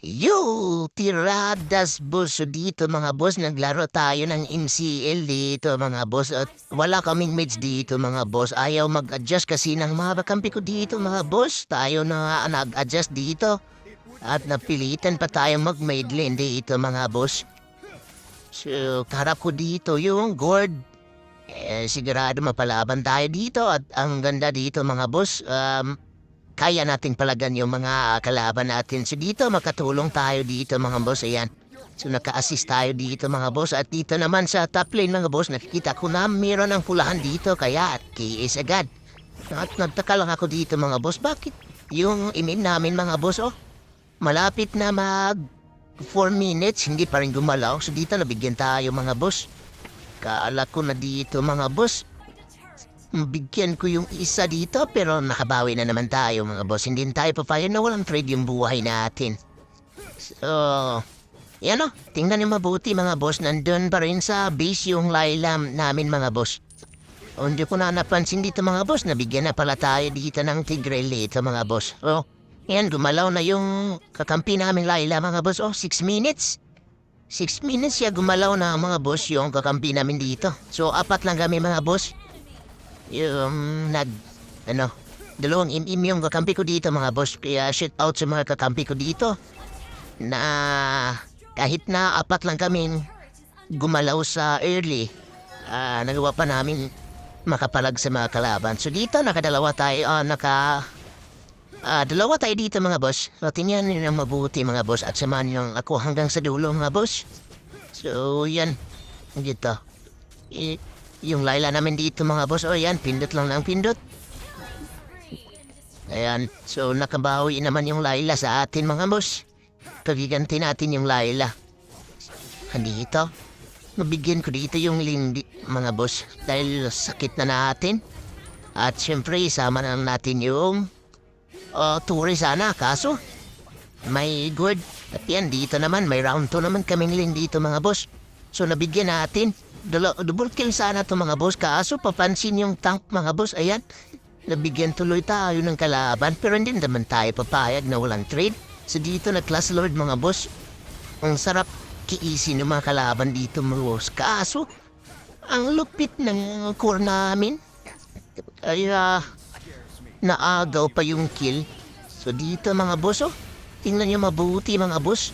Yo, tiradas boss. Dito mga boss, naglaro tayo ng MCL dito mga boss. At wala kaming mates dito mga boss. Ayaw mag-adjust kasi ng mga kakampi ko dito mga boss. Tayo na nag-adjust dito. At napilitan pa tayo lane dito mga boss. So, karap ko dito yung gourd. Eh, sigurado mapalaban tayo dito at ang ganda dito mga boss. Um, kaya nating palagan yung mga kalaban natin. So dito makatulong tayo dito mga boss. Ayan. So naka-assist tayo dito mga boss. At dito naman sa top lane mga boss, nakikita ko na mayroon ng pulahan dito. Kaya at KS agad. At nagtaka lang ako dito mga boss. Bakit yung imin namin mga boss oh? Malapit na mag 4 minutes, hindi pa rin gumalaw. So dito nabigyan tayo mga boss. Kaala ko na dito mga boss. Bigyan ko yung isa dito pero nakabawi na naman tayo mga boss. Hindi tayo papayag na walang trade yung buhay natin. So, yan o. Tingnan niyo mabuti mga boss. Nandun pa rin sa base yung Lailam namin mga boss. O, hindi ko na napansin dito mga boss. Nabigyan na pala tayo dito ng Tigreal dito mga boss. O, yan gumalaw na yung kakampi namin Laila mga boss. O, 6 minutes. 6 minutes siya gumalaw na mga boss yung kakampi namin dito. So, apat lang kami mga boss yung nag, ano, dalawang im-im yung kakampi ko dito mga boss. Kaya shit out sa mga kakampi ko dito. Na kahit na apat lang kami gumalaw sa early, ah, nagawa pa namin makapalag sa mga kalaban. So dito nakadalawa tayo, ah, naka... Ah, dalawa tayo dito mga boss. So tingnan niyo na mabuti mga boss at samahan niyo ako hanggang sa dulo mga boss. So yan, dito. I- yung Laila namin dito mga boss, o yan, pindot lang ng pindot. Ayan, so nakabawi naman yung Laila sa atin mga boss. Pagiganti natin yung Laila. Andito, mabigyan ko dito yung lindi mga boss dahil sakit na natin. At syempre, isama na natin yung uh, turi sana, kaso may good. At yan, dito naman, may round 2 naman kaming lin dito mga boss. So nabigyan natin. Double kill sana to mga boss. Kaso papansin yung tank mga boss. Ayan. Nabigyan tuloy tayo ng kalaban. Pero hindi naman tayo papayag na walang trade. So dito na class lord mga boss. Ang sarap kiisin ng mga kalaban dito mga boss. Kaso, ang lupit ng core namin. Ay, ah, naagaw pa yung kill. So dito mga boss oh. Tingnan niyo mabuti mga boss.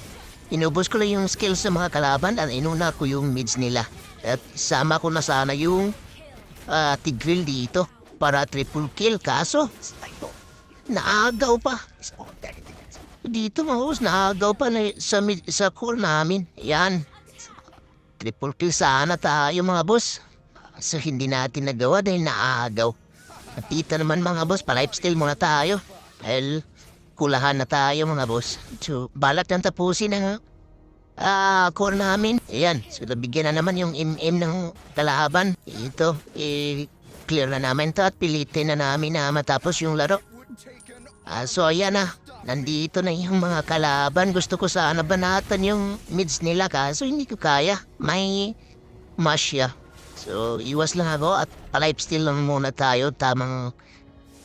Inubos ko lang yung skills sa mga kalaban at inuna ko yung mids nila. At sama ko na sana yung uh, tigril dito para triple kill. Kaso, naagaw pa. Dito mga boss, naagaw pa na sa, mid, sa core namin. Yan. Triple kill sana tayo mga boss. So hindi natin nagawa dahil naagaw. At dito naman mga boss, pa-lifestyle muna tayo. Dahil kulahan na tayo mga boss. So, balat ng tapusin ang ah core namin. Ayan, so nabigyan na naman yung MM ng kalaban. Ito, eh, clear na namin to at pilitin na namin na matapos yung laro. Ah, so ayan na, nandito na yung mga kalaban. Gusto ko sana banatan yung mids nila kaso hindi ko kaya. May masya. So, iwas lang ako at pa-lifestyle lang muna tayo. Tamang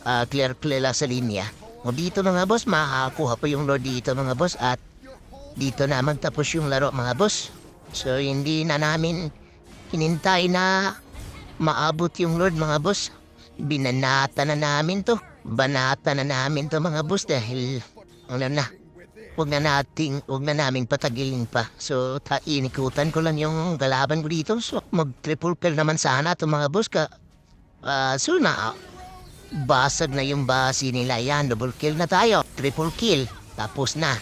ah, clear-clear sa linya. O dito mga boss, makakakuha pa yung lord dito mga boss at dito na magtapos yung laro mga boss. So hindi na namin hinintay na maabot yung lord mga boss. Binanata na namin to. Banata na namin to mga boss dahil ano na. Huwag na nating, huwag na naming patagilin pa. So, ta inikutan ko lang yung galaban ko dito. So, mag-triple kill naman sana to mga boss ka. Ah, so na, basag na yung basi nila yan. Double kill na tayo. Triple kill. Tapos na.